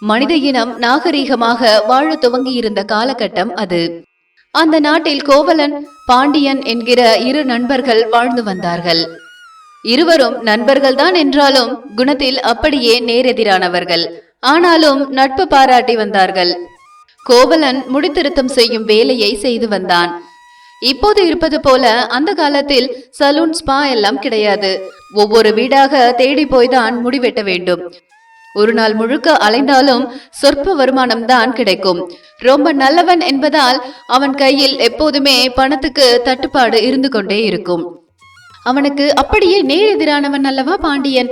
மனித இனம் நாகரீகமாக வாழ துவங்கியிருந்த காலகட்டம் அது. அந்த நாட்டில் கோவலன் பாண்டியன் என்கிற இரு நண்பர்கள் வாழ்ந்து வந்தார்கள். இருவரும் நண்பர்கள்தான் என்றாலும் குணத்தில் அப்படியே நேரெதிரானவர்கள். ஆனாலும் நட்பு பாராட்டி வந்தார்கள். கோவலன் முடித்திருத்தம் செய்யும் வேலையை செய்து வந்தான். இப்போது இருப்பது போல அந்த காலத்தில் சலூன் ஸ்பா எல்லாம் கிடையாது. ஒவ்வொரு வீடாக தேடி போய்தான் முடிவெட்ட வேண்டும். ஒரு நாள் முழுக்க அலைந்தாலும் சொற்ப வருமானம் தான் கிடைக்கும். ரொம்ப நல்லவன் என்பதால் அவன் கையில் எப்போதுமே பணத்துக்கு தட்டுப்பாடு இருந்து கொண்டே இருக்கும். அவனுக்கு அப்படியே நேரெதிரானவன் அல்லவா பாண்டியன்?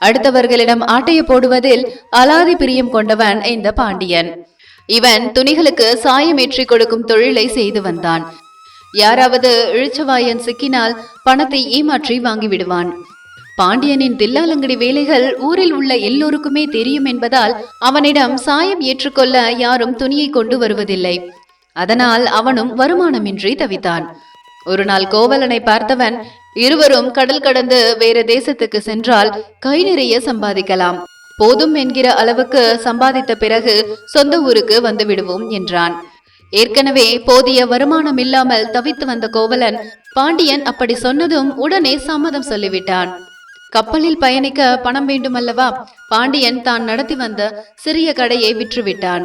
அடுத்தவர்களிடம் ஆட்டைய போடுவதில் அலாதி பிரியம் கொண்டவன் இந்த பாண்டியன். இவன் துணிகளுக்கு சாயம் ஏற்றி கொடுக்கும் தொழிலை செய்து வந்தான். யாராவது இழுச்சவாயன் சிக்கினால் பணத்தை ஏமாற்றி வாங்கி விடுவான் பாண்டியனின் தில்லாலங்கடி வேலைகள் ஊரில் உள்ள எல்லோருக்குமே தெரியும் என்பதால் அவனிடம் சாயம் ஏற்றுக்கொள்ள யாரும் துணியை கொண்டு வருவதில்லை. அதனால் அவனும் வருமானமின்றி தவித்தான். ஒரு நாள் கோவலனை பார்த்தவன் இருவரும் கடல் கடந்து வேற தேசத்துக்கு சென்றால் கை நிறைய சம்பாதிக்கலாம். போதும் என்கிற அளவுக்கு சம்பாதித்த பிறகு சொந்த ஊருக்கு வந்து விடுவோம் என்றான். ஏற்கனவே போதிய வருமானம் இல்லாமல் தவித்து வந்த கோவலன் பாண்டியன் அப்படி சொன்னதும் உடனே சம்மதம் சொல்லிவிட்டான். கப்பலில் பயணிக்க பணம் வேண்டுமல்லவா? பாண்டியன் தான் நடத்தி வந்த சிறிய கடையை விற்றுவிட்டான்.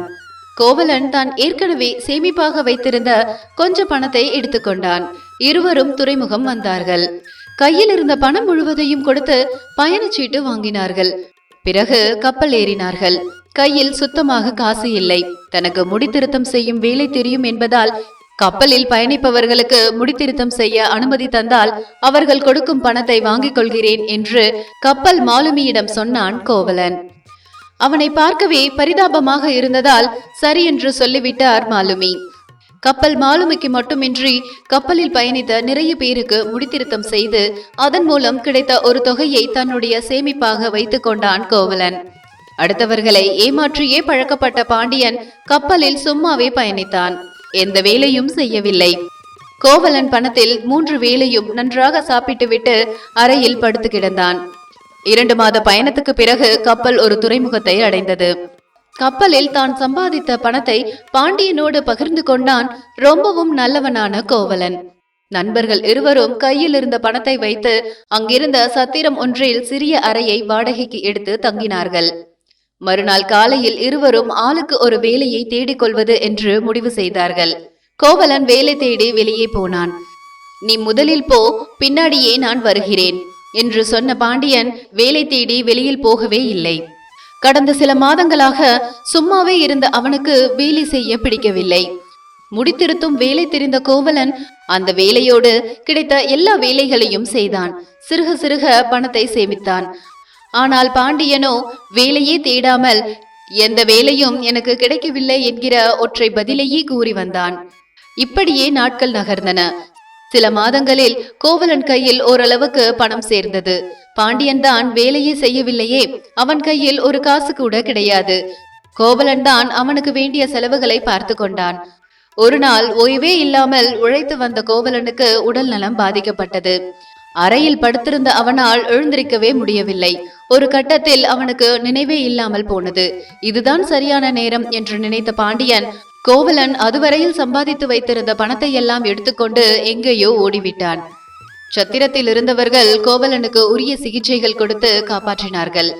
கோவலன் தான் ஏற்கனவே சேமிப்பாக வைத்திருந்த கொஞ்ச பணத்தை எடுத்துக்கொண்டான். இருவரும் துறைமுகம் வந்தார்கள். கையில் இருந்த பணம் முழுவதையும் கொடுத்து பயணச்சீட்டு வாங்கினார்கள். பிறகு கப்பல் ஏறினார்கள். கையில் சுத்தமாக காசு இல்லை. தனக்கு முடித்திருத்தம் செய்யும் வேலை தெரியும் என்பதால் கப்பலில் பயணிப்பவர்களுக்கு முடித்திருத்தம் செய்ய அனுமதி தந்தால் அவர்கள் கொடுக்கும் பணத்தை வாங்கிக் கொள்கிறேன் என்று கப்பல் மாலுமியிடம் சொன்னான் கோவலன். அவனை பார்க்கவே பரிதாபமாக இருந்ததால் சரி என்று சொல்லிவிட்டார் மாலுமி. கப்பல் மாலுமிக்கு மட்டுமின்றி கப்பலில் பயணித்த நிறைய பேருக்கு முடித்திருத்தம் செய்து அதன் மூலம் கிடைத்த ஒரு தொகையை தன்னுடைய சேமிப்பாக வைத்துக் கொண்டான் கோவலன். அடுத்தவர்களை ஏமாற்றியே பழக்கப்பட்ட பாண்டியன் கப்பலில் சும்மாவே பயணித்தான். எந்த வேலையும் செய்யவில்லை. கோவலன் பணத்தில் மூன்று வேளையும் நன்றாக சாப்பிட்டுவிட்டு அறையில் படுத்து கிடந்தான். இரண்டு மாத பயணத்துக்கு பிறகு கப்பல் ஒரு துறைமுகத்தை அடைந்தது. கப்பலில் தான் சம்பாதித்த பணத்தை பாண்டியனோடு பகிர்ந்து கொண்டான் ரொம்பவும் நல்லவனான கோவலன். நண்பர்கள் இருவரும் கையில் இருந்த பணத்தை வைத்து அங்கிருந்த சத்திரம் ஒன்றில் சிறிய அறையை வாடகைக்கு எடுத்து தங்கினார்கள். மறுநாள் காலையில் இருவரும் ஆளுக்கு ஒரு வேலையை தேடிக்கொள்வது என்று முடிவு செய்தார்கள். கோவலன் வேலை தேடி வெளியே போனான். நீ முதலில் போ பின்னாடியே நான் வருகிறேன் என்று சொன்ன பாண்டியன் வேலை தேடி வெளியில் போகவே இல்லை. கடந்த சில மாதங்களாக சும்மாவே இருந்த அவனுக்கு வேலை செய்ய பிடிக்கவில்லை. முடித்திருத்தும் வேலை தெரிந்த கோவலன் அந்த வேலையோடு கிடைத்த எல்லா வேலைகளையும் செய்தான். சிறுக சிறுக பணத்தை சேமித்தான். ஆனால் பாண்டியனோ வேலையே தேடாமல் எந்த வேலையும் எனக்கு கிடைக்கவில்லை என்கிற ஒற்றை பதிலையே கூறி வந்தான். இப்படியே நாட்கள் நகர்ந்தன. சில மாதங்களில் கோவலன் கையில் ஓரளவுக்கு பணம் சேர்ந்தது. பாண்டியன் தான் வேலையே செய்யவில்லையே அவன் கையில் ஒரு காசு கூட கிடையாது. கோவலன் தான் அவனுக்கு வேண்டிய செலவுகளை பார்த்து கொண்டான். ஒரு நாள் ஓய்வே இல்லாமல் உழைத்து வந்த கோவலனுக்கு உடல் நலம் பாதிக்கப்பட்டது. அறையில் படுத்திருந்த அவனால் எழுந்திருக்கவே முடியவில்லை. ஒரு கட்டத்தில் அவனுக்கு நினைவே இல்லாமல் போனது. இதுதான் சரியான நேரம் என்று நினைத்த பாண்டியன் கோவலன் அதுவரையில் சம்பாதித்து வைத்திருந்த பணத்தை எல்லாம் எடுத்துக்கொண்டு எங்கேயோ ஓடிவிட்டான். சத்திரத்தில் இருந்தவர்கள் கோவலனுக்கு உரிய சிகிச்சைகள் கொடுத்து காப்பாற்றினார்கள்.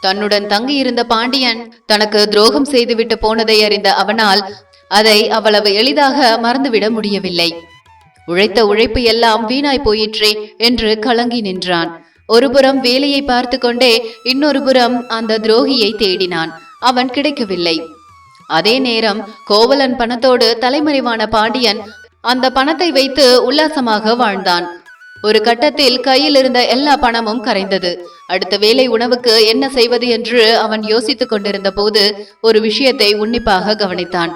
தன்னுடன் தங்கியிருந்த பாண்டியன் தனக்கு துரோகம் செய்துவிட்டு போனதை அறிந்த அவனால் அதை அவ்வளவு எளிதாக மறந்துவிட முடியவில்லை. உழைத்த உழைப்பு எல்லாம் வீணாய் போயிற்றே என்று கலங்கி நின்றான். ஒருபுறம் வேலையை பார்த்து கொண்டே இன்னொரு புறம் அந்த துரோகியை தேடினான். அவன் கிடைக்கவில்லை. அதே நேரம் கோவலன் பணத்தோடு தலைமறைவான பாண்டியன் அந்த பணத்தை வைத்து உல்லாசமாக வாழ்ந்தான். ஒரு கட்டத்தில் கையில் இருந்த எல்லா பணமும் கரைந்தது. அடுத்த வேலை உணவுக்கு என்ன செய்வது என்று அவன் யோசித்துக் கொண்டிருந்த போது ஒரு விஷயத்தை உன்னிப்பாக கவனித்தான்.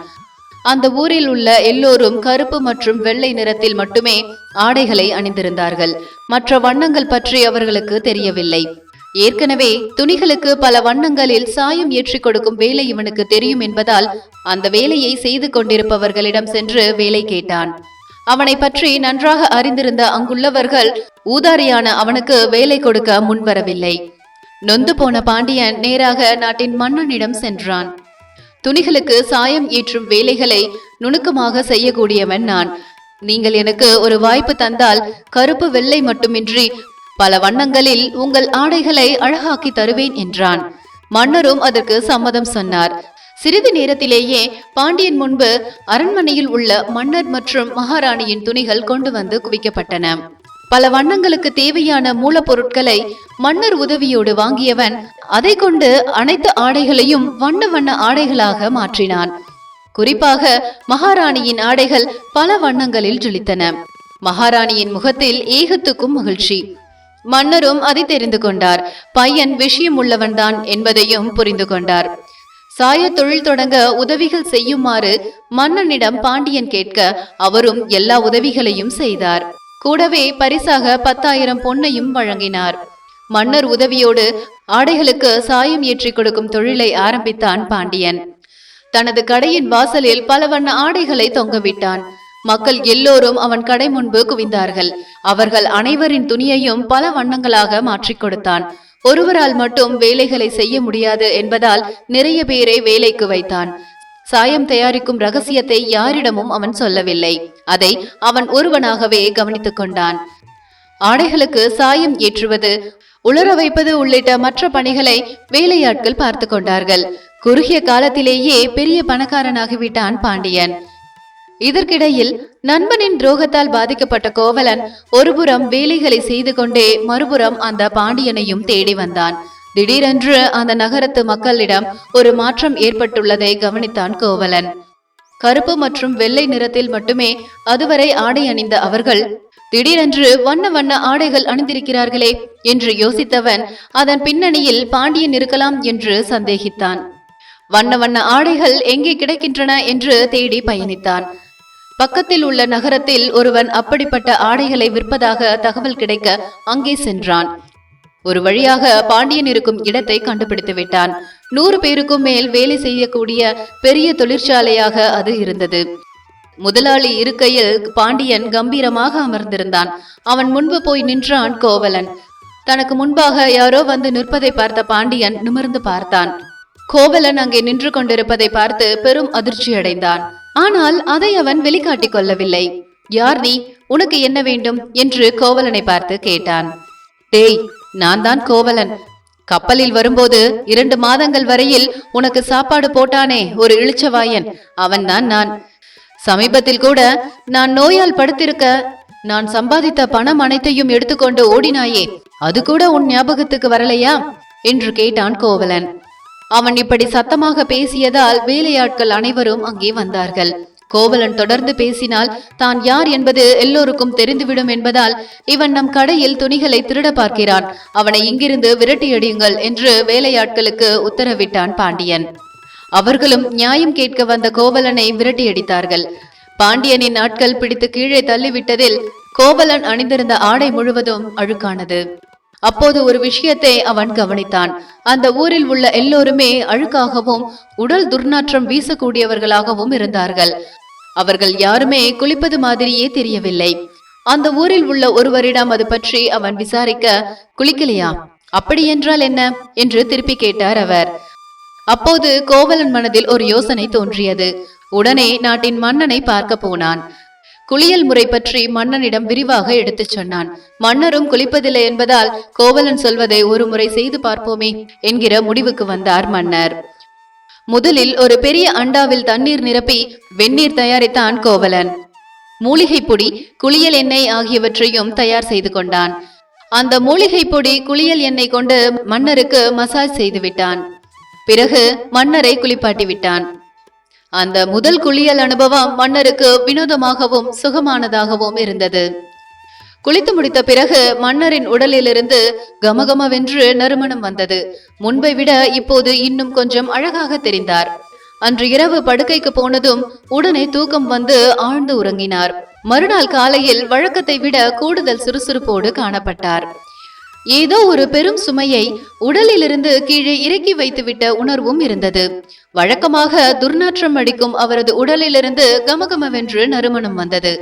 அந்த ஊரில் உள்ள எல்லோரும் கருப்பு மற்றும் வெள்ளை நிறத்தில் மட்டுமே ஆடைகளை அணிந்திருந்தார்கள். மற்ற வண்ணங்கள் பற்றி அவர்களுக்கு தெரியவில்லை. ஏற்கனவே துணிகளுக்கு பல வண்ணங்களில் சாயம் ஏற்றி கொடுக்கும் வேலை இவனுக்கு தெரியும் என்பதால் அந்த வேலையை செய்து கொண்டிருப்பவர்களிடம் சென்று வேலை கேட்டான். அவனை பற்றி நன்றாக அறிந்திருந்த அங்குள்ளவர்கள் ஊதாரியான அவனுக்கு வேலை கொடுக்க முன்வரவில்லை. நொந்து போன பாண்டியன் நேராக நாட்டின் மன்னனிடம் சென்றான். துணிகளுக்கு சாயம் ஈற்றும் வேலைகளை நுணுக்கமாக செய்யக்கூடியவன் நான். நீங்கள் எனக்கு ஒரு வாய்ப்பு தந்தால் கருப்பு வெள்ளை மட்டுமின்றி பல வண்ணங்களில் உங்கள் ஆடைகளை அழகாக்கி தருவேன் என்றான். மன்னரும் அதற்கு சம்மதம் சொன்னார். சிறிது நேரத்திலேயே பாண்டியன் முன்பு அரண்மனையில் உள்ள மன்னர் மற்றும் மகாராணியின் துணிகள் கொண்டு வந்து குவிக்கப்பட்டன. பல வண்ணங்களுக்கு தேவையான மூலப்பொருட்களை மன்னர் உதவியோடு வாங்கியவன் அதை கொண்டு அனைத்து ஆடைகளையும் வண்ண வண்ண ஆடைகளாக மாற்றினான். குறிப்பாக மகாராணியின் ஆடைகள் பல வண்ணங்களில் ஜொலித்தன. மகாராணியின் முகத்தில் ஏகத்துக்கும் மகிழ்ச்சி. மன்னரும் அதை தெரிந்து கொண்டார். பையன் விஷயம் உள்ளவன்தான் என்பதையும் புரிந்து கொண்டார். சாய தொழில் தொடங்க உதவிகள் செய்யுமாறு மன்னனிடம் பாண்டியன் கேட்க அவரும் எல்லா உதவிகளையும் செய்தார். கூடவே பரிசாக பத்தாயிரம் பொன்னையும் வழங்கினார். மன்னர் உதவியோடு ஆடைகளுக்கு சாயம் ஏற்றி கொடுக்கும் தொழிலை ஆரம்பித்தான் பாண்டியன் தனது கடையின் வாசலில் பல வண்ண ஆடைகளை தொங்கவிட்டான். மக்கள் எல்லோரும் அவன் கடை முன்பு குவிந்தார்கள். அவர்கள் அனைவரின் துணியையும் பல வண்ணங்களாக மாற்றிக் கொடுத்தான். ஒருவரால் மட்டும் வேலைகளை செய்ய முடியாது என்பதால் நிறைய பேரை வேலைக்கு வைத்தான். சாயம் தயாரிக்கும் ரகசியத்தை யாரிடமும் அவன் சொல்லவில்லை. அதை அவன் ஒருவனாகவே கவனித்துக் கொண்டான். ஆடைகளுக்கு சாயம் ஏற்றுவது உலர வைப்பது உள்ளிட்ட மற்ற பணிகளை வேலையாட்கள் பார்த்து கொண்டார்கள். குறுகிய காலத்திலேயே பெரிய பணக்காரனாகிவிட்டான் பாண்டியன். இதற்கிடையில் நண்பனின் துரோகத்தால் பாதிக்கப்பட்ட கோவலன் ஒருபுறம் வேலைகளை செய்து கொண்டே மறுபுறம் அந்த பாண்டியனையும் தேடி வந்தான். திடீரென்று அந்த நகரத்து மக்களிடம் ஒரு மாற்றம் ஏற்பட்டுள்ளதை கவனித்தான் கோவலன். கருப்பு மற்றும் வெள்ளை நிறத்தில் மட்டுமே அதுவரை ஆடை அணிந்த அவர்கள் திடீரென்று வண்ண வண்ண ஆடைகள் அணிந்திருக்கிறார்களே என்று யோசித்தவன் அதன் பின்னணியில் பாண்டியன் இருக்கலாம் என்று சந்தேகித்தான். வண்ண வண்ண ஆடைகள் எங்கே கிடைக்கின்றன என்று தேடி பயணித்தான். பக்கத்தில் உள்ள நகரத்தில் ஒருவன் அப்படிப்பட்ட ஆடைகளை விற்பதாக தகவல் கிடைக்க அங்கே சென்றான். ஒரு வழியாக பாண்டியன் இருக்கும் இடத்தை கண்டுபிடித்து விட்டான். நூறு பேருக்கும் மேல் வேலை செய்யக்கூடிய பெரிய தொழிற்சாலையாக அது இருந்தது. முதலாளி இருக்கையில் பாண்டியன் கம்பீரமாக அமர்ந்திருந்தான். அவன் முன்பு போய் நின்றான் கோவலன். தனக்கு முன்பாக யாரோ வந்து நிற்பதை பார்த்த பாண்டியன் நிமிர்ந்து பார்த்தான். கோவலன் அங்கே நின்று கொண்டிருப்பதை பார்த்து பெரும் அதிர்ச்சி அடைந்தான். ஆனால் அதை அவன் வெளிக்காட்டிக் கொள்ளவில்லை. யார் நீ? உனக்கு என்ன வேண்டும்? என்று கோவலனை பார்த்து கேட்டான். டேய் நான் தான் கோவலன். கப்பலில் வரும்போது இரண்டு மாதங்கள் வரையில் உனக்கு சாப்பாடு போட்டானே ஒரு இளிச்சவாயன். அவன்தான் நான். சமீபத்தில் கூட நான் நோயால் படுத்திருக்க நான் சம்பாதித்த பணம் அனைத்தையும் எடுத்துக்கொண்டு ஓடினாயே. அது கூட உன் ஞாபகத்துக்கு வரலையா? என்று கேட்டான் கோவலன். அவன் இப்படி சத்தமாக பேசியதால் வேலையாட்கள் அனைவரும் அங்கே வந்தார்கள். கோவலன் தொடர்ந்து பேசினால் தான் யார் என்பது எல்லோருக்கும் தெரிந்துவிடும் என்பதால் இவன் நம் கடையில் துணிகளை திருட பார்க்கிறான். அவனை இங்கிருந்து விரட்டியடியுங்கள் என்று வேலையாட்களுக்கு உத்தரவிட்டான் பாண்டியன். அவர்களும் நியாயம் கேட்க வந்த கோவலனை விரட்டியடித்தார்கள் பாண்டியனின் ஆட்கள் பிடித்து கீழே தள்ளிவிட்டதில் கோவலன் அணிந்திருந்த ஆடை முழுவதும் அழுக்கானது. அப்போது ஒரு விஷயத்தை அவன் கவனித்தான். அந்த ஊரில் உள்ள எல்லோருமே அழுக்காகவும் உடல் துர்நாற்றம் வீசக்கூடியவர்களாகவும் இருந்தார்கள். அவர்கள் யாருமே குளிப்பது மாதிரியே தெரியவில்லை. அந்த ஊரில் உள்ள ஒருவரிடம் அது பற்றி அவன் விசாரிக்க குளிக்கலையா? அப்படி என்றால் என்ன? என்று திருப்பி கேட்டார் அவர். அப்போது கோவலன் மனதில் ஒரு யோசனை தோன்றியது. உடனே நாட்டின் மன்னனை பார்க்க போனான். குளியல் முறை பற்றி மன்னனிடம் விரிவாக எடுத்துச் சொன்னான். மன்னரும் குளிப்பதில்லை என்பதால் கோவலன் சொல்வதை ஒரு முறை செய்து பார்ப்போமே என்கிற முடிவுக்கு வந்தார் மன்னர். முதலில் ஒரு பெரிய அண்டாவில் தண்ணீர் நிரப்பி வெந்நீர் தயாரித்தான் கோவலன். மூலிகை பொடி குளியல் எண்ணெய் ஆகியவற்றையும் தயார் செய்து கொண்டான். அந்த மூலிகை பொடி குளியல் எண்ணெய் கொண்டு மன்னருக்கு மசாஜ் செய்து விட்டான். பிறகு மன்னரை குளிப்பாட்டி விட்டான். அந்த முதல் குளியல் அனுபவம் மன்னருக்கு வினோதமாகவும் சுகமானதாகவும் இருந்தது. குளித்து முடித்த பிறகு மன்னரின் உடலிலிருந்து கமகமவென்று நறுமணம் வந்தது. முன்பை விட இப்போது இன்னும் கொஞ்சம் அழகாக தெரிந்தார். அன்று இரவு படுக்கைக்கு போனதும் உடனே தூக்கம் வந்து ஆழ்ந்து உறங்கினார். மறுநாள் காலையில் வழக்கத்தை விட கூடுதல் சுறுசுறுப்போடு காணப்பட்டார். ஏதோ ஒரு பெரும் சுமையை உடலிலிருந்து கீழே இறக்கி வைத்துவிட்ட உணர்வும் இருந்தது. வழக்கமாக துர்நாற்றம் அடிக்கும் அவரது உடலிலிருந்து கமகமவென்று நறுமணம் வந்தது.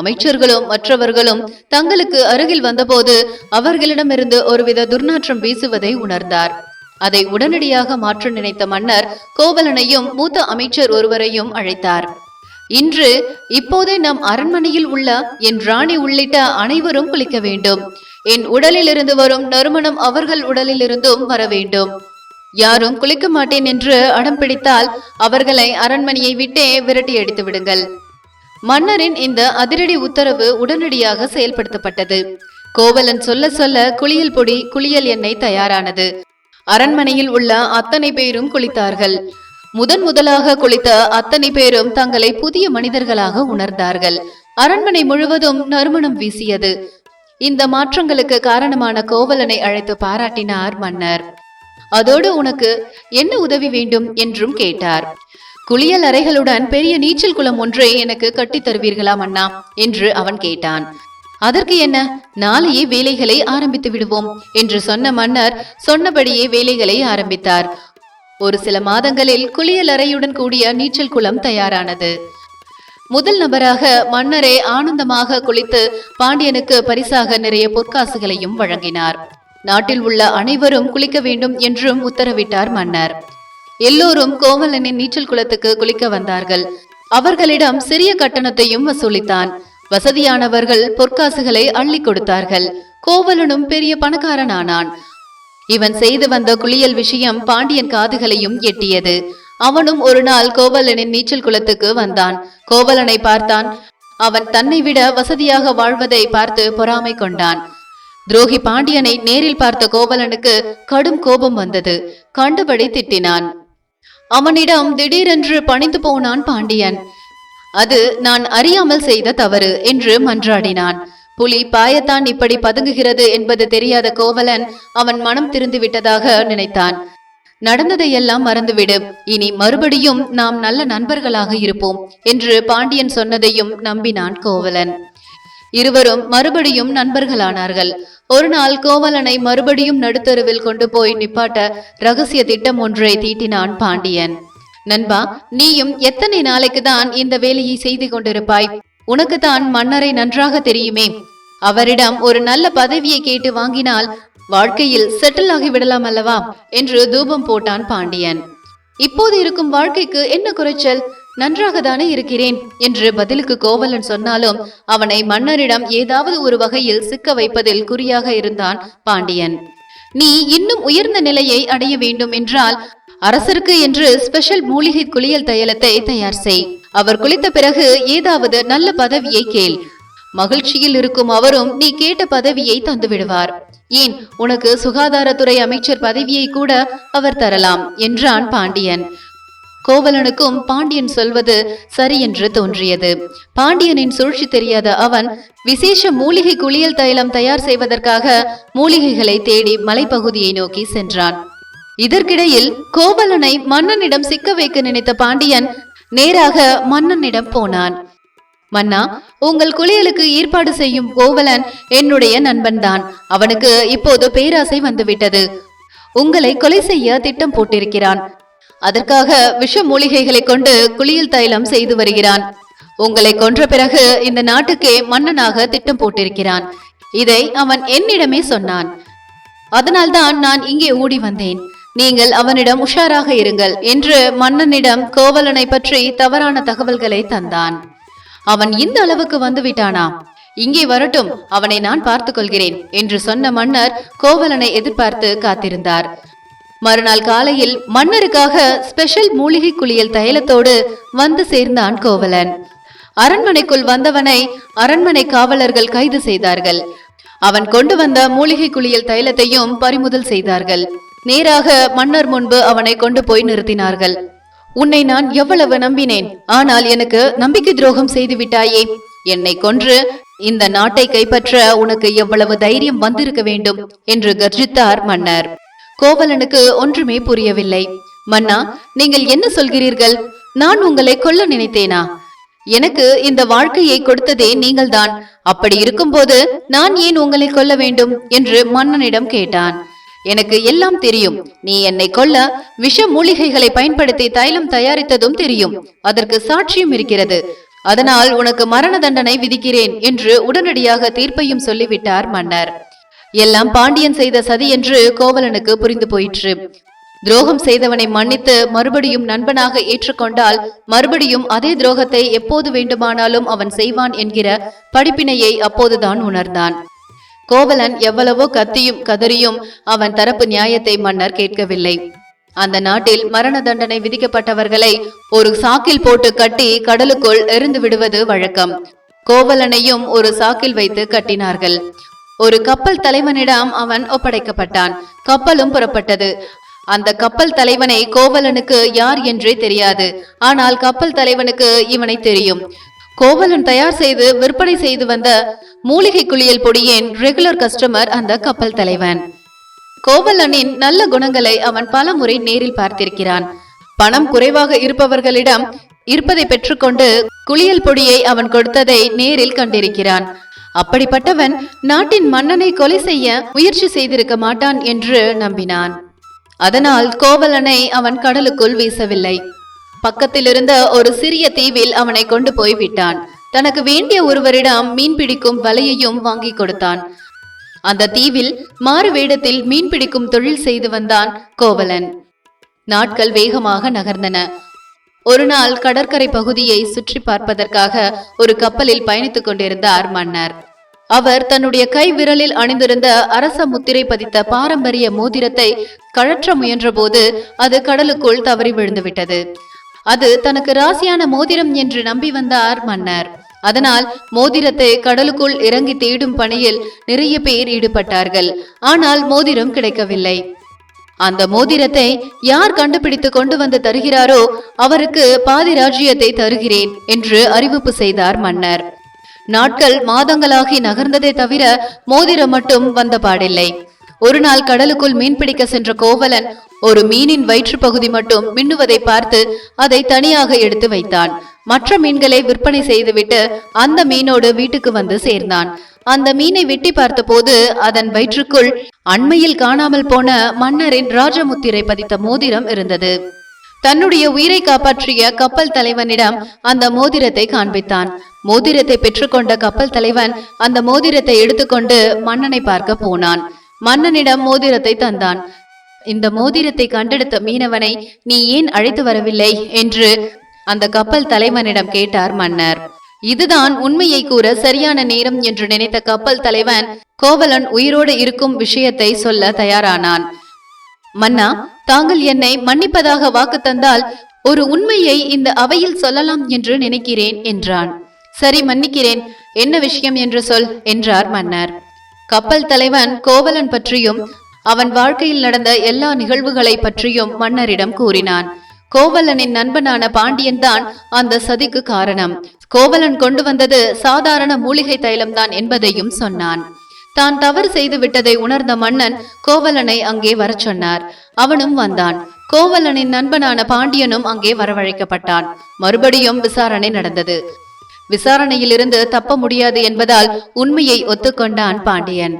அமைச்சர்களும் மற்றவர்களும் தங்களுக்கு அருகில் வந்தபோது அவர்களிடமிருந்து ஒருவித துர்நாற்றம் வீசுவதை உணர்ந்தார். அதை உடனடியாக மாற்ற நினைத்த மன்னர் கோவலனையும் மூத்த அமைச்சர் ஒருவரையும் அழைத்தார். இன்று இப்போதே நம் அரண்மனையில் உள்ள என் ராணி உள்ளிட்ட அனைவரும் குளிக்க வேண்டும். என் உடலிலிருந்து வரும் நறுமணம் அவர்கள் உடலிலிருந்தும் வர வேண்டும். யாரும் குளிக்க மாட்டேன் என்று அடம் பிடித்தால் அவர்களை அரண்மனையை விட்டே விரட்டி அடித்து விடுங்கள். மன்னரின் இந்த அதிரடி உத்தரவு உடனடியாக செயல்படுத்தப்பட்டது. கோவலன் சொல்ல சொல்ல குளியல் பொடி குளியல் எண்ணெய் தயாரானது. அரண்மனையில் உள்ள அத்தனை பேரும் குளித்தார்கள். முதன் முதலாக குளித்த அத்தனை பேரும் தங்களை புதிய மனிதர்களாக உணர்ந்தார்கள். அரண்மனை முழுவதும் நறுமணம் வீசியது. இந்த மாற்றங்களுக்கு காரணமான கோவலனை அழைத்து பாராட்டினார் மன்னர். அதோடு உனக்கு என்ன உதவி வேண்டும்? என்றும் கேட்டார். குளியல் அறைகளுடன் பெரிய நீச்சல் குளம் ஒன்றை எனக்கு கட்டித் தருவீர்களாம் அண்ணா என்று அவன் கேட்டான். அதற்கு என்ன? நாளையே வேலைகளை ஆரம்பித்து விடுவோம் என்று சொன்ன மன்னர் சொன்னபடியே வேலைகளை ஆரம்பித்தார். ஒரு சில மாதங்களில் குளியல் அறையுடன் கூடிய நீச்சல் குளம் தயாரானது. முதல் நபராக மன்னரே ஆனந்தமாக குளித்து பாண்டியனுக்கு பரிசாக நிறைய பொற்காசுகளையும் வழங்கினார். நாட்டில் உள்ள அனைவரும் குளிக்க வேண்டும் என்றும் உத்தரவிட்டார் மன்னர். எல்லோரும் கோவலனின் நீச்சல் குளத்துக்கு குளிக்க வந்தார்கள். அவர்களிடம் சிறிய கட்டணத்தையும் வசூலித்தான். வசதியானவர்கள் பொற்காசுகளை அள்ளி கொடுத்தார்கள். கோவலனும் பெரிய பணக்காரனானான். இவன் செய்து வந்த குளியல் விஷயம் பாண்டியன் காதுகளையும் எட்டியது. அவனும் ஒரு நாள் கோவலனின் நீச்சல் குளத்துக்கு வந்தான். கோவலனை பார்த்தான். அவன் தன்னை விட வசதியாக வாழ்வதை பார்த்து பொறாமை கொண்டான். துரோகி பாண்டியனை நேரில் பார்த்த கோவலனுக்கு கடும் கோபம் வந்தது. கண்டபடி திட்டினான். அவனிடம் திடீரென்று பணிந்து போனான் பாண்டியன். அது நான் அறியாமல் செய்த தவறு என்று மன்றாடினான். புலி பாயத்தான் இப்படி பதுங்குகிறது என்பது தெரியாத கோவலன் அவன் மனம் திருந்து விட்டதாக நினைத்தான். நடந்ததையெல்லாம் மறந்துவிடு. இனி மறுபடியும் நாம் நல்ல நண்பர்களாக இருப்போம் என்று பாண்டியன் சொன்னதையும் நம்பினான் கோவலன். இருவரும் மறுபடியும் நண்பர்களானார்கள். ஒரு நாள் கோவலனை மறுபடியும் நடுத்தருவில் கொண்டு போய் நிப்பாட்ட ரகசிய திட்டம் ஒன்றை தீட்டினான் பாண்டியன். நண்பா நீயும் எத்தனை நாளைக்கு தான் இந்த வேலையை செய்து கொண்டிருப்பாய்? உனக்கு தான் மன்னரை நன்றாக தெரியுமே. அவரிடம் ஒரு நல்ல பதவியை கேட்டு வாங்கினால் வாழ்க்கையில் செட்டில் ஆகி விடலாம் அல்லவா? என்று தூபம் போட்டான் பாண்டியன். இப்போது இருக்கும் வாழ்க்கைக்கு என்ன குறைச்சல்? நன்றாக தானே இருக்கிறேன் என்று பதிலுக்கு கோவலன் சொன்னாலும் அவனை மன்னரிடம் ஏதாவது ஒரு வகையில் சிக்க வைப்பதில் குறியாக இருந்தான் பாண்டியன். நீ இன்னும் உயர்ந்த நிலையை அடைய வேண்டும் என்றால் அரசருக்கு என்று ஸ்பெஷல் மூலிகை குளியல் தைலத்தை தயார் செய். அவர் குளித்த பிறகு ஏதாவது நல்ல பதவியை கேள். மகிழ்ச்சியில் இருக்கும் அவரும் நீ கேட்ட பதவியை தந்து விடுவார். ஏன் உனக்கு சுகாதாரத்துறை அமைச்சர் பதவியை கூட அவர் தரலாம் என்றான் பாண்டியன். கோவலனுக்கும் பாண்டியன் சொல்வது சரி என்று தோன்றியது. பாண்டியனின் சூழ்ச்சி தெரியாத அவன் விசேஷ மூலிகை குளியல் தைலம் தயார் செய்வதற்காக மூலிகைகளை தேடி மலைப்பகுதியை நோக்கி சென்றான். இதற்கிடையில் கோவலனை மன்னனிடம் சிக்க வைக்க நினைத்த பாண்டியன் நேராக மன்னனிடம் போனான். மன்னா உங்கள் குளியலுக்கு ஏற்பாடு செய்யும் கோவலன் என்னுடைய நண்பன்தான். அவனுக்கு இப்போது பேராசை வந்துவிட்டது. உங்களை கொலை செய்ய திட்டம் போட்டிருக்கிறான். அதற்காக விஷ மூலிகைகளை கொண்டு குளியல் தைலம் செய்து வருகிறான். உங்களை கொன்ற பிறகு இந்த நாட்டுக்கே மன்னனாக திட்டம் போட்டிருக்கிறான். இதை அவன் என்னிடமே சொன்னான். அதனால்தான் நான் இங்கே ஓடி வந்தேன். நீங்கள் அவனிடம் உஷாராக இருங்கள் என்று மன்னனிடம் கோவலனை பற்றி தவறான தகவல்களை தந்தான். அவன் இந்த அளவுக்கு வந்துவிட்டானா? இங்கே வரட்டும் அவனை நான் பார்த்துக் கொள்கிறேன் என்று சொன்ன மன்னர் கோவலனை எதிர்பார்த்து காத்திருந்தார். மறுநாள் காலையில் மன்னருக்காக ஸ்பெஷல் மூலிகை குளியல் தைலத்தோடு வந்து சேர்ந்தான் கோவலன். அரண்மனைக்குள் வந்தவனை அரண்மனை காவலர்கள் கைது செய்தார்கள். அவன் கொண்டு வந்த மூலிகை குளியல் தைலத்தையும் பறிமுதல் செய்தார்கள். நேராக மன்னர் முன்பு அவனை கொண்டு போய் நிறுத்தினார்கள். உன்னை நான் எவ்வளவு நம்பினேன்? ஆனால் எனக்கு நம்பிக்கை துரோகம் செய்து விட்டாயே. என்னை கொன்று இந்த நாட்டை கைப்பற்ற உனக்கு எவ்வளவு தைரியம் வந்திருக்க வேண்டும்? என்று கர்ஜித்தார் மன்னர். கோவலனுக்கு ஒன்றுமே புரியவில்லை. மன்னா நீங்கள் என்ன சொல்கிறீர்கள்? நான் உங்களை கொல்ல நினைத்தேனா? எனக்கு இந்த வாழ்க்கையை கொடுத்ததே நீங்கள்தான். அப்படி இருக்கும்போது நான் ஏன் உங்களை கொல்ல வேண்டும்? என்று மன்னனிடம் கேட்டான். எனக்கு எல்லாம் தெரியும். நீ என்னை கொல்ல விஷ மூலிகைகளை பயன்படுத்தி தைலம் தயாரித்ததும் தெரியும். அதற்கு சாட்சியும் இருக்கிறது. அதனால் உனக்கு மரண தண்டனை விதிக்கிறேன் என்று உடனடியாக தீர்ப்பையும் சொல்லிவிட்டார் மன்னர். எல்லாம் பாண்டியன் செய்த சதி என்று கோவலனுக்கு புரிந்து போயிற்று. துரோகம் செய்தவனை மன்னித்து மறுபடியும் நண்பனாக ஏற்றுக்கொண்டால் மறுபடியும் அதே துரோகத்தை எப்போது வேண்டுமானாலும் அவன் செய்வான் என்கிற படிப்பினையை அப்போதுதான் உணர்ந்தான். கோவலன் எவ்வளவோ கத்தியும் கதறியும் அவன் தரப்பு நியாயத்தை மன்னர் கேட்கவில்லை. அந்த நாட்டில் மரண தண்டனை விதிக்கப்பட்டவர்களை ஒரு சாக்கில் போட்டு கட்டி கடலுக்குள் எறிந்து விடுவது வழக்கம். கோவலனையும் ஒரு சாக்கில் வைத்து கட்டினார்கள். ஒரு கப்பல் தலைவனிடம் அவன் ஒப்படைக்கப்பட்டான். கப்பலும் புறப்பட்டது. அந்த கப்பல் தலைவனை கோவலனுக்கு யார் என்றே தெரியாது. ஆனால் கப்பல் தலைவனுக்கு இவனை தெரியும். கோவலன் தயார் செய்து விற்பனை செய்து வந்த மூலிகை குளியல் பொடியின் ரெகுலர் கஸ்டமர் அந்த கப்பல் தலைவன். கோவலனின் நல்ல குணங்களை அவன் பல முறை நேரில் பார்த்திருக்கிறான். பணம் குறைவாக இருப்பவர்களிடம் இருப்பதை பெற்றுக்கொண்டு குளியல் பொடியை அவன் கொடுத்ததை நேரில் கண்டிருக்கிறான். அப்படிப்பட்டவன் நாட்டின் மன்னனை கொலை செய்ய முயற்சி செய்திருக்க மாட்டான் என்று நம்பினான். அதனால் கோவலனை அவன் கடலுக்குள் வீசவில்லை. பக்கத்திலிருந்த ஒரு சிறிய தீவில் அவனை கொண்டு போய் விட்டான். தனக்கு வேண்டிய ஒருவரிடம் மீன் பிடிக்கும் வலையையும் வாங்கி கொடுத்தான். அந்த தீவில் மாறு வேடத்தில் மீன் பிடிக்கும் தொழில் செய்து வந்தான் கோவலன். நாட்கள் வேகமாக நகர்ந்தன. ஒரு நாள் கடற்கரை பகுதியை சுற்றி பார்ப்பதற்காக ஒரு கப்பலில் பயணித்துக் கொண்டிருந்தார் மன்னர். அவர் தன்னுடைய கை விரலில் அணிந்திருந்த அரச முத்திரை பதித்த பாரம்பரிய மோதிரத்தை கழற்ற முயன்றபோது அது கடலுக்குள் தவறி விழுந்துவிட்டது. அது தனக்கு ராசியான மோதிரம் என்று நம்பி வந்தார் மன்னர். அதனால் மோதிரத்தை கடலுக்குள் இறங்கி தேடும் பணியில் நிறைய பேர் ஈடுபட்டார்கள். ஆனால் மோதிரம் கிடைக்கவில்லை. அந்த மோதிரத்தை யார் கண்டுபிடித்து கொண்டு வந்து தருகிறாரோ அவருக்கு பாதி ராஜ்யத்தை தருகிறேன் என்று அறிவிப்பு செய்தார் மன்னர். நாட்கள் மாதங்களாகி நகர்ந்ததே தவிர மோதிரம் மட்டும் வந்த பாடில்லை. ஒரு நாள் கடலுக்குள் மீன்பிடிக்க சென்ற கோவலன் ஒரு மீனின் வயிற்று பகுதி மட்டும் மின்னுவதை பார்த்து அதை தனியாக எடுத்து வைத்தான். மற்ற மீன்களை விற்பனை செய்துவிட்டு அந்த மீனோடு வீட்டுக்கு வந்து சேர்ந்தான். அந்த மீனை வெட்டி பார்த்தபோது அதன் வயிற்றுக்குள் அண்மையில் காணாமல் போன மன்னரின் ராஜமுத்திரை பதித்த மோதிரம் இருந்தது. தன்னுடைய உயிரை காப்பாற்றிய கப்பல் தலைவனிடம் அந்த மோதிரத்தை காண்பித்தான். மோதிரத்தை பெற்றுக்கொண்ட கப்பல் தலைவன் அந்த மோதிரத்தை எடுத்துக்கொண்டு மன்னனை பார்க்க போனான். மன்னனிடம் மோதிரத்தை தந்தான். இந்த மோதிரத்தை கண்டெடுத்த மீனவனை நீ ஏன் அழைத்து வரவில்லை? என்று அந்த கப்பல் தலைவனிடம் கேட்டார் மன்னர். இதுதான் உண்மையை கூற சரியான நேரம் என்று நினைத்த கப்பல் தலைவன் கோவலன் உயிரோடு இருக்கும் விஷயத்தை சொல்ல தயாரானான். மன்னா தாங்கள் என்னை மன்னிப்பதாக வாக்கு தந்தால் ஒரு உண்மையை இந்த அவையில் சொல்லலாம் என்று நினைக்கிறேன் என்றான். சரி மன்னிக்கிறேன். என்ன விஷயம் என்று சொல் என்றார் மன்னர். கப்பல் தலைவன் கோவலன் பற்றியும் அவன் வாழ்க்கையில் நடந்த எல்லா நிகழ்வுகளை பற்றியும் மன்னரிடம் கூறினான். கோவலனின் நண்பனான பாண்டியன் தான் அந்த சதிக்கு காரணம். கோவலன் கொண்டு வந்தது சாதாரண மூலிகை தைலம்தான் என்பதையும் சொன்னான். தான் தவறு செய்து விட்டதை உணர்ந்த மன்னன் கோவலனை அங்கே வரச் சொன்னார். அவனும் வந்தான். கோவலனின் நண்பனான பாண்டியனும் அங்கே வரவழைக்கப்பட்டான். மறுபடியும் விசாரணை நடந்தது. விசாரணையிலிருந்து தப்ப முடியாது என்பதால் உண்மையை ஒத்துக்கொண்டான் பாண்டியன்.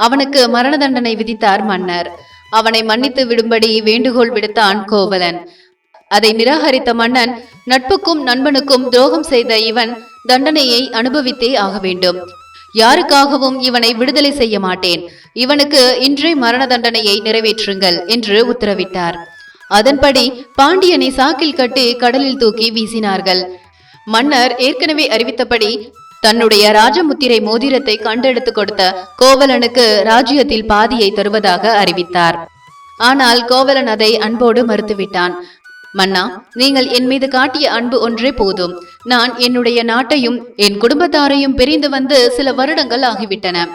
அவனுக்கு மரண தண்டனை விதித்தார் மன்னர். அவனை மன்னித்து விடும்படி வேண்டுகோள் விடுத்தான் கோவலன். அதை நிராகரித்த மன்னன் நட்புக்கும் நண்பனுக்கும் துரோகம் செய்த இவன் தண்டனையை அனுபவித்தே ஆக வேண்டும். யாருக்காகவும் இவனை விடுதலை செய்ய மாட்டேன். இவனுக்கு இன்றே மரண தண்டனையை நிறைவேற்றுங்கள் என்று உத்தரவிட்டார். அதன்படி பாண்டியனை சாக்கில் கட்டி கடலில் தூக்கி வீசினார்கள். மன்னர் ஏற்கனவே அறிவித்தபடி தன்னுடைய ராஜமுத்திரை மோதிரத்தை கண்டெடுத்து கொடுத்த கோவலனுக்கு ராஜ்யத்தில் பாதியை தருவதாக அறிவித்தார். ஆனால் கோவலன் அதை அன்போடு மறுத்துவிட்டான். மன்னா நீங்கள் என் மீது காட்டிய அன்பு ஒன்றே போதும். நான் என்னுடைய நாட்டையும் என் குடும்பத்தாரையும் பிரிந்து வந்து சில வருடங்கள் ஆகிவிட்டன.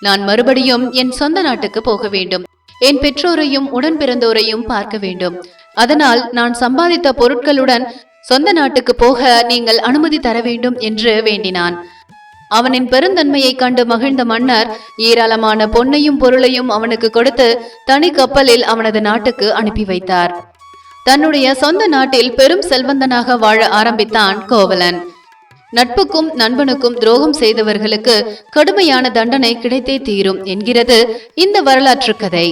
நான் மறுபடியும் என் சொந்த நாட்டுக்கு போக வேண்டும். என் பெற்றோரையும் உடன் பிறந்தோரையும் பார்க்க வேண்டும். அதனால் நான் சம்பாதித்த பொருட்களுடன் சொந்த நாட்டுக்கு போக நீங்கள் அனுமதி தர வேண்டும் என்று வேண்டினான். அவனின் பெருந்தன்மையை கண்டு மகிழ்ந்த மன்னர் ஏராளமான பொன்னையும் பொருளையும் அவனுக்கு கொடுத்து தனி கப்பலில் அவனது நாட்டுக்கு அனுப்பி வைத்தார். தன்னுடைய சொந்த நாட்டில் பெரும் செல்வந்தனாக வாழ ஆரம்பித்தான் கோவலன். நட்புக்கும் நண்பனுக்கும் துரோகம் செய்தவர்களுக்கு கடுமையான தண்டனை கிடைத்தே தீரும் என்கிறது இந்த வரலாற்று கதை.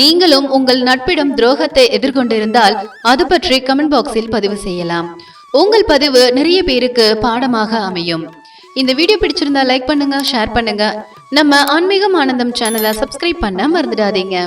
நீங்களும் உங்கள் நட்பிடம் துரோகத்தை எதிர்கொண்டிருந்தால் அது பற்றி கமெண்ட் பாக்ஸில் பதிவு செய்யலாம். உங்கள் பதிவு நிறைய பேருக்கு பாடமாக அமையும். இந்த வீடியோ பிடிச்சிருந்தா லைக் பண்ணுங்க ஷேர் பண்ணுங்க. நம்ம ஆன்மீகம் ஆனந்தம் சேனலை சப்ஸ்கிரைப் பண்ண மறந்துடாதீங்க.